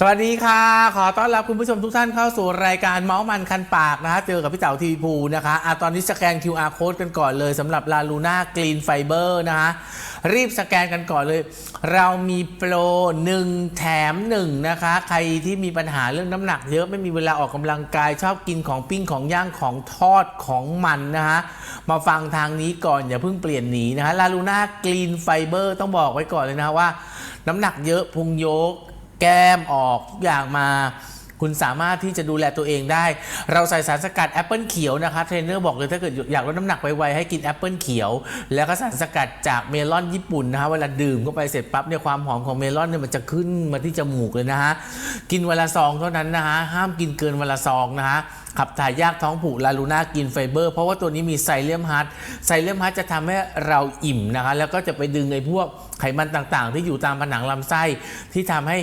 สวัสดีค่ะ ขอต้อนรับคุณผู้ชมทุกท่านเข้าสู่รายการเมาส์มันคันปากนะฮะเจอกับพี่เต๋าทีวีภูนะคะอะตอนนี้สแกน QR code กันก่อนเลยสำหรับลาลูน่ากรีนไฟเบอร์นะฮะรีบสแกนกันก่อนเลย เรามีโปร 1 แถม 1 นะคะ ใครที่มีปัญหาเรื่องน้ำหนักเยอะไม่มีเวลาออกกำลังกาย ชอบกินของปิ้งของย่างของทอดของมันนะฮะมาฟังทางนี้ก่อนอย่าเพิ่งเปลี่ยนหนีนะฮะลาลูน่ากรีนไฟเบอร์ต้องบอกไว้ก่อนเลยนะว่า น้ำหนักเยอะพุงโยก แก้มออกทุกอย่างมา คุณสามารถที่จะดูแลตัวเองได้ เราใส่สารสกัดแอปเปิลเขียวนะคะเทรนเนอร์บอกเลยถ้าเกิดอยากลดน้ำหนักไวๆให้กินแอปเปิลเขียว แล้วก็สารสกัดจากเมลอนญี่ปุ่นนะคะเวลาดื่มเข้าไปเสร็จปั๊บเนี่ยความหอมของเมลอนเนี่ยมันจะขึ้นมาที่จมูกเลยนะฮะกินวันละซองเท่านั้นนะฮะห้ามกินเกินวันละซองนะฮะขับถ่ายยากท้องผูกลาลูน่ากินไฟเบอร์เพราะว่าตัวนี้มีไซเลียมฮัทไซเลียมฮัทจะทำให้เราอิ่มนะคะแล้วก็จะไปดึงไอ้พวกไขมันต่างๆ ที่อยู่ตามผนังลำไส้ที่ทำให้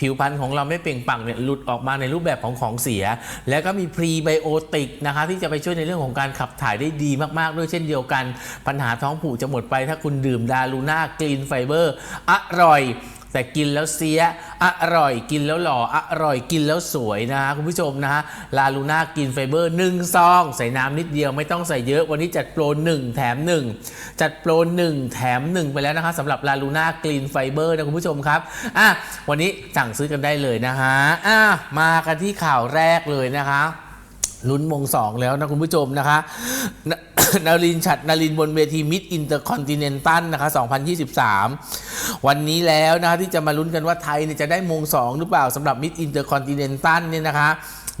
ผิวพรรณของเราไม่เปล่งปลั่งเนี่ยหลุดออกมาในรูปแบบของของเสีย แล้วก็มีพรีไบโอติกนะคะที่จะไปช่วยในเรื่องของการขับถ่ายได้ดีมากๆ ด้วยเช่นเดียวกัน ปัญหาท้องผูกจะหมดไปถ้าคุณดื่มดาลูน่ากรีนไฟเบอร์อร่อย แต่กินแล้วเสีย อร่อยกินแล้วหล่อ อร่อยกินแล้วสวยนะฮะคุณผู้ชมนะฮะ ลาลูน่ากินไฟเบอร์1ซอง ใส่น้ำนิดเดียวไม่ต้องใส่เยอะวันนี้จัดโปร 1 แถม 1 จัดโปร 1 แถม 1 ไปแล้วนะคะสำหรับลาลูน่ากรีนไฟเบอร์นะคุณผู้ชมครับอะวันนี้สั่งซื้อกันได้เลยนะฮะอะมากันที่ข่าวแรกเลยนะคะลุ้นมงสองแล้วนะคุณผู้ชมนะคะ นารินฉัดนารินบนเวทีมิดอินเตอร์คอนติเนนตัลนะคะ 2023 วันนี้แล้วนะคะที่จะมาลุ้นกันว่าไทยเนี่ยจะได้มงสองหรือเปล่าสำหรับมิดอินเตอร์คอนติเนนตัลเนี่ยนะคะ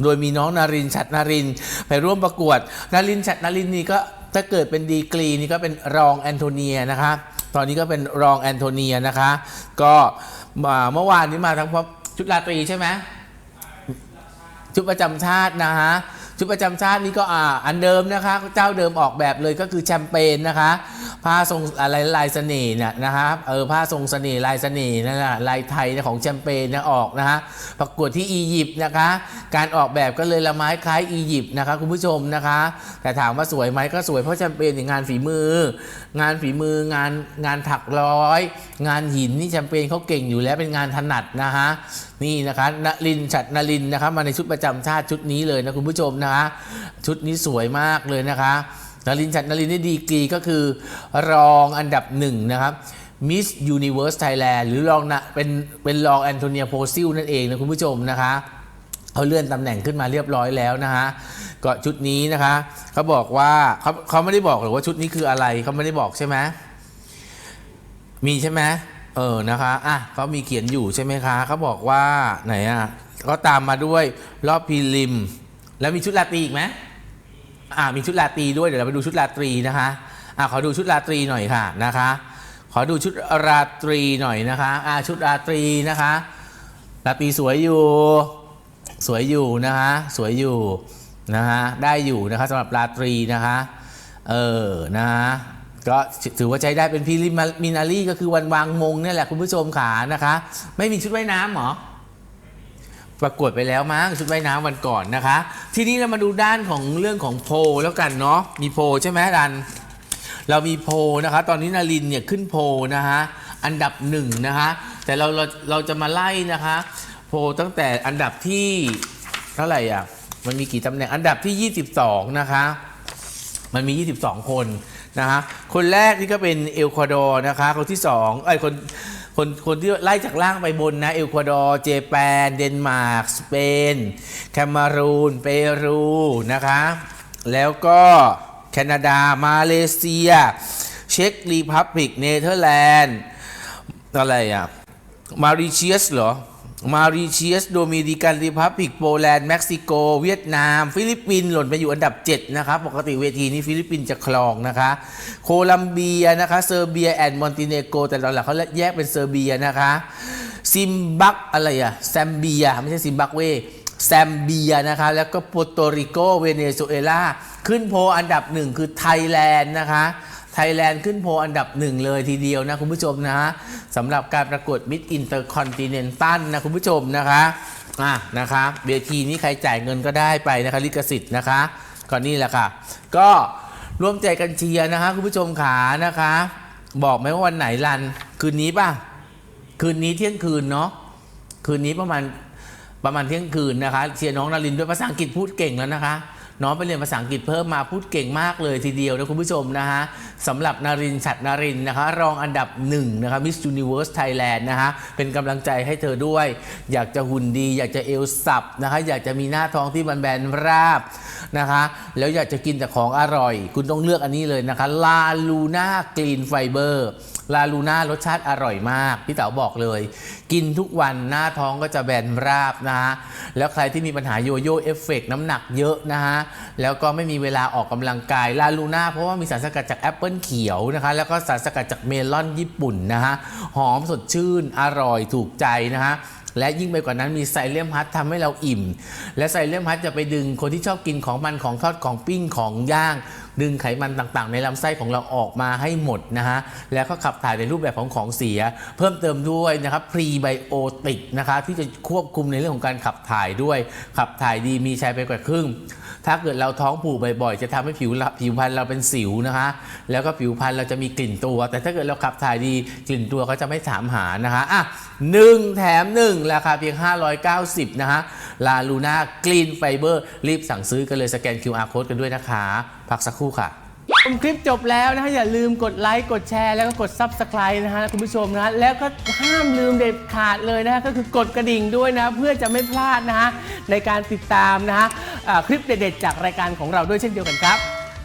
โดยมีน้องนารินฉัดนารินไปร่วมประกวด นารินฉัดนารินนี่ก็ถ้าเกิดเป็นดีกรีนี่ก็เป็นรองแอนโทเนียนะคะ ตอนนี้ก็เป็นรองแอนโทเนียนะคะ ก็มาเมื่อวานนี้มาทั้งพร้อมชุดราตรีใช่ไหมชุดประจำชาตินะฮะ ชุดประจำชาตินี้ก็อ่าอันเดิมนะคะ เจ้าเดิมออกแบบเลยก็คือแชมเปญนะคะ ผ้าทรงอะไรลายเสน่ห์เนี่ยนะคะเออผ้าทรงเสน่ห์ลายเสน่ห์นั่นแหละลายไทยของแชมเปญนะออกนะฮะประกวดที่อียิปต์นะคะ การออกแบบก็เลยละไม้คล้ายอียิปต์นะคะคุณผู้ชมนะคะ แต่ถามว่าสวยไหมก็สวยเพราะแชมเปญอย่างงานฝีมือ งานฝีมืองานงานถักร้อย งานหินนี่แชมเปญเขาเก่งอยู่แล้วเป็นงานถนัดนะฮะนี่นะคะนลินฉัดนลินนะคะมาในชุดประจำชาติชุดนี้เลยนะคุณผู้ชมนะคะชุดนี้สวยมากเลยนะคะ นลินทร์ฉัดนลินทร์นี่ดีกรีก็คือรองอันดับหนึ่งนะครับ Miss Universe Thailand หรือรองนะเป็นเป็นรองแอนโทเนียโพซิลนั่นเองนะคุณผู้ชมนะคะเขาเลื่อนตำแหน่งขึ้นมาเรียบร้อยแล้วนะฮะก็ชุดนี้นะคะเขาบอกว่าเขาเขาไม่ได้บอกหรอกว่าชุดนี้คืออะไรเขาไม่ได้บอกใช่ไหมมีใช่ไหมเออนะคะอะเขามีเขียนอยู่ใช่ไหมคะเขาบอกว่าไหนอะก็ตามมาด้วยรอบพรีลิม แล้วมีชุดราตีอีกไหม อ่ามีชุดราตรีด้วยเดี๋ยวเราไปดูชุดราตรีนะคะอะขอดูชุดราตรีหน่อยค่ะนะคะ ขอดูชุดราตรีหน่อยนะคะอ่าชุดราตรีนะคะราตรีสวยอยู่สวยอยู่นะคะสวยอยู่นะคะได้อยู่นะคะสำหรับราตรีนะคะเออนะคะก็ถือว่าใช้ได้เป็นพิลิมินารีก็คือวันวางมงเนี่ยแหละคุณผู้ชมขานะคะ ไม่มีชุดว่ายน้ำเหรอ ประกวดไปแล้วมั้งชุดว่ายน้ำวันก่อนนะคะ ทีนี้เรามาดูด้านของเรื่องของโพแล้วกันเนาะมีโพใช่ไหมดัน เรามีโพนะคะ ตอนนี้นารินเนี่ยขึ้นโพนะคะ อันดับหนึ่งนะคะ แต่เราเราเราจะมาไล่นะคะ โพตั้งแต่อันดับที่เท่าไหร่อะมันมีกี่ตำแหน่งอันดับที่ 22 นะคะ มันมี 22 คนนะคะคนแรกนี่ก็เป็นเอลควาดอร์นะคะ คนที่2ไอ้คน คนคนที่ไล่จากล่างไปบนนะเอลควาดอร์เจแปน เดนมาร์กสเปนแคนารูนเปรูนะคะแล้วก็แคนาดามาเลเซีย เช็กรีพับลิกเนเธอร์แลนด์อะไรอะมาริเชียสเหรอ มาริเชียสโดมินิกันรีพับลิกโปแลนด์เม็กซิโก เวียดนาม ฟิลิปปินส์หล่นไปอยู่อันดับ 7 นะครับ ปกติเวทีนี้ฟิลิปปินส์จะครองนะคะ โคลัมเบียนะคะเซอร์เบียแอนด์มอนติเนโก แต่ตอนหลังเขาแยกเป็นเซอร์เบียนะคะ ซิมบักอะไรอะแซมเบีย ไม่ใช่ซิมบักเวแซมเบียนะคะแล้วก็โปโตริโกเวเนซุเอลาขึ้นโพอันดับหนึ่งคือไทยแลนด์นะคะ ยแลนด์ขึ้นโพอันดับหนึ่งเลยทีเดียวนะคุณผู้ชมนะฮะสำหรับการประกวด Mid Intercontinental นะคุณผู้ชมนะคะอะนะคะเวทีนี้ใครจ่ายเงินก็ได้ไปนะคะลิขสิทธิ์นะคะก็นี่แหละค่ะ ก็ร่วมใจกันเชียร์นะคะคุณผู้ชมขานะคะ บอกไหมว่าวันไหนรัน คืนนี้ป่ะ คืนนี้เที่ยงคืนเนาะคืนนี้ประมาณประมาณเที่ยงคืนนะคะเชียร์น้องนารินด้วยภาษาอังกฤษพูดเก่งแล้วนะคะ น้องไปเรียนภาษาอังกฤษเพิ่มมาพูดเก่งมากเลยทีเดียวนะคุณผู้ชมนะฮะสำหรับนารินฉัดนารินนะคะรองอันดับหนึ่งนะคะมิส s u นิเวิร์สไทยแลนด์นะคะเป็นกำลังใจให้เธอด้วย อยากจะหุ่นดี อยากจะเอวสับนะคะอยากจะมีหน้าท้องที่แบนๆราบนะคะแล้วอยากจะกินแต่ของอร่อย คุณต้องเลือกอันนี้เลยนะคะลาลูน่ากรีนไฟเบอร์ ลาลูน่ารสชาติอร่อยมาก พี่เต๋าบอกเลย กินทุกวันหน้าท้องก็จะแบนราบนะฮะ แล้วใครที่มีปัญหาโยโย่เอฟเฟกน้ำหนักเยอะนะฮะ แล้วก็ไม่มีเวลาออกกำลังกายลาลูน่าเพราะว่ามีสารสกัดจากแอปเปิลเขียวนะคะ แล้วก็สารสกัดจากเมลอนญี่ปุ่นนะฮะ หอมสดชื่นอร่อยถูกใจนะฮะ และยิ่งไปกว่านั้นมีไซเลียมฮัททำให้เราอิ่ม และไซเลียมฮัทจะไปดึงคนที่ชอบกินของมันของทอดของปิ้งของย่าง ดึงไขมันต่างๆ ในลำไส้ของเราออกมาให้หมดนะฮะแล้วก็ขับถ่ายในรูปแบบของของเสีย เพิ่มเติมด้วยนะครับพรีไบโอติกนะคะที่จะควบคุมในเรื่องของการขับถ่ายด้วย ขับถ่ายดีมีชัยไปกว่าครึ่ง ถ้าเกิดเราท้องผูกบ่อยๆ จะทำให้ผิวผิวพรรณเราเป็นสิวนะคะ แล้วก็ผิวพรรณเราจะมีกลิ่นตัว แต่ถ้าเกิดเราขับถ่ายดีกลิ่นตัวก็จะไม่ถามหานะคะอะหนึ่งแถมหนึ่งราคาเพียง 590 นะคะลาลูน่ากรีนไฟเบอร์รีบสั่งซื้อกันเลยสแกน QR code กันด้วยนะคะ พักสักครู่ค่ะชมคลิปจบแล้วนะฮะอย่าลืมกดไลค์กดแชร์แล้วก็กด Subscribe นะฮะคุณผู้ชมนะะแล้วก็ห้ามลืมเด็ดขาดเลยนะฮะก็คือกดกระดิ่งด้วยนะ เพื่อจะไม่พลาดนะฮะในการติดตามนะฮะคลิปเด็ดๆจากรายการของเราด้วยเช่นเดียวกันครับ